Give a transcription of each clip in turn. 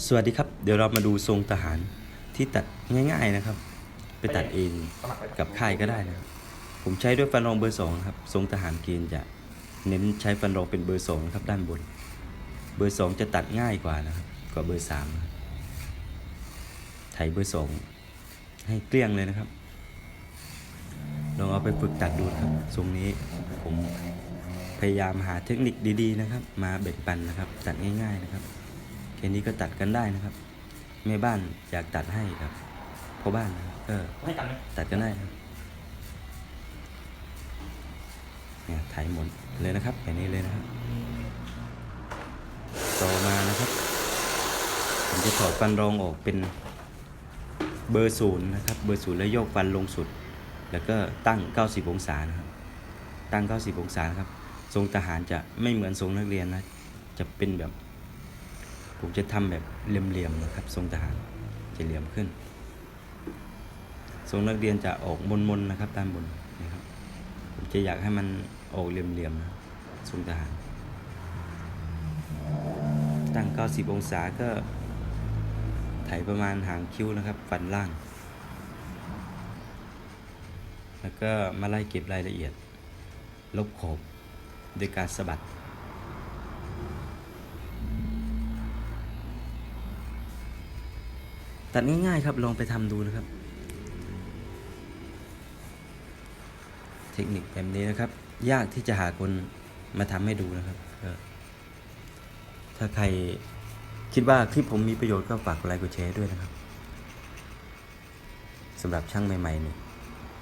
สวัสดีครับ เดี๋ยวเรามาดูทรงทหารที่ตัดง่ายๆนะครับ ไปตัดเองกับค่ายก็ได้นะครับ ผมใช้ด้วยฟันรองเบอร์สองครับ ทรงทหารเกณฑ์จะเน้นใช้ฟันรองเป็นเบอร์สองครับด้านบน เบอร์สองจะตัดง่ายกว่านะครับกว่าเบอร์สามไถเบอร์สองให้เกลี้ยงเลยนะครับ ลองเอาไปฝึกตัดดูครับ ทรงนี้ผมพยายามหาเทคนิคดีๆนะครับ มาแบ่งปันนะครับ ตัดง่าย ๆนะครับ ค่นี้ก็ตัดกันได้นะครับแม่บ้านอยากตัดให้ครับพ่อบ้านนะครับก็ให้ตังค์ไหมตัดกันได้ครับเนี่ยถ่ายหมดเลยนะครับแบบนี้เลยนะครับ ต่อมานะครับผมจะถอดฟันรองออกเป็นเบอร์ศูนย์นะครับ เบอร์ศูนย์แล้วโยกฟันลงสุด แล้วก็ตั้ง 90 องศานะครับ ตั้ง 90 องศานะครับ ทรงทหารจะไม่เหมือนทรงนักเรียนนะ จะเป็นแบบ ผมจะทำแบบเหลี่ยมๆนะครับ ทรงทหารจะเหลี่ยมขึ้น ทรงนักเรียนจะออกมนๆนะครับด้านบนนะครับผมจะอยากให้มันออกเหลี่ยมๆนะทรงทหาร ตั้ง 90 องศาก็ไถประมาณหางคิ้วนะครับ ฟันล่าง แล้วก็มาไล่เก็บรายละเอียด ลบขอบโดยการสะบัด ตัดง่ายๆครับลองไปทำดูนะครับ เทคนิคแบบนี้นะครับ ยากที่จะหาคนมาทำให้ดูนะครับ ถ้าใครคิดว่าคลิปผมมีประโยชน์ก็ฝากกดไลค์กดแชร์ด้วยนะครับสำหรับช่างใหม่ๆนี่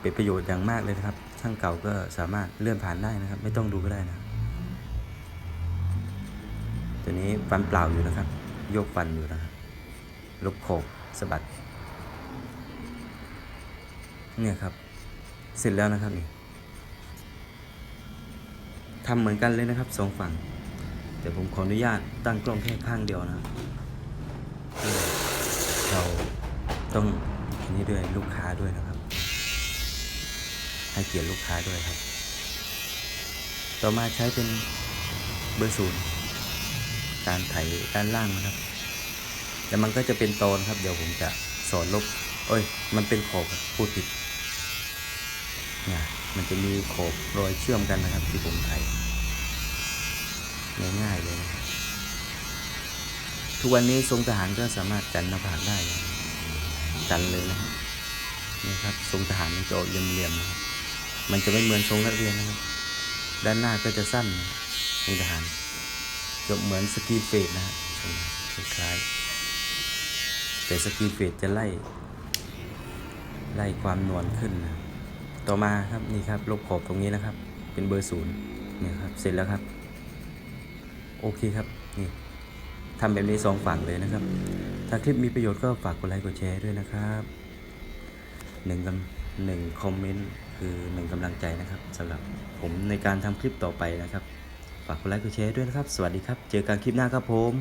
เป็นประโยชน์อย่างมากเลยนะครับ ช่างเก่าก็สามารถเลื่อนผ่านได้นะครับ ไม่ต้องดูก็ได้นะตัวนี้ฟันเปล่าอยู่นะครับโยกฟันอยู่นะครับลบโขบ สะบัด เนี่ยครับ เสร็จแล้วนะครับนี่ทำเหมือนกันเลยนะครับสองฝั่ง แต่ผมขออนุญาตตั้งกล้องแค่ข้างเดียวนะครับเราต้องอันนี้ด้วยลูกค้าด้วยนะครับ ให้เกียรติลูกค้าด้วยครับ ต่อมาใช้เป็นเบอร์ศูนย์การไถด้านล่างนะครับ แต่มันก็จะเป็นโตนครับ เดี๋ยวผมจะสอนลบ เอ้ย มันเป็นขอบพูดผิดนี่ยมันจะมีขอบรอยเชื่อมกันนะครับ ที่ผมไถง่ายๆเลยนะครับทุกวันนี้ทรงทหารก็สามารถจันหน้าผากได้นะครับจันเลยนะครับนี่ครับทรงทหารมันจะออกเหลี่ยมๆนะครับมันจะไม่เหมือนทรงนักเรียนนะครับ ด้านหน้าก็จะสั้นทรงทหารจะเหมือนสกีเฟดนะครับคล้าย แต่สกีเฟดจะไล่ ไล่ความนวลขึ้นนะต่อมาครับนี่ครับลบขอบตรงนี้นะครับ เป็นเบอร์ศูนย์เนี่ยครับเสร็จแล้วครับ โอเคครับนี่ทำแบบนี้สองฝั่งเลยนะครับ ถ้าคลิปมีประโยชน์ก็ฝากกดไลค์กดแชร์ด้วยนะครับหนึ่งกำหนึ่งคอมเมนต์คือหนึ่งกำลังใจนะครับสำหรับผมในการทำคลิปต่อไปนะครับ ฝากกดไลค์กดแชร์ด้วยนะครับ สวัสดีครับ เจอกันคลิปหน้าครับผม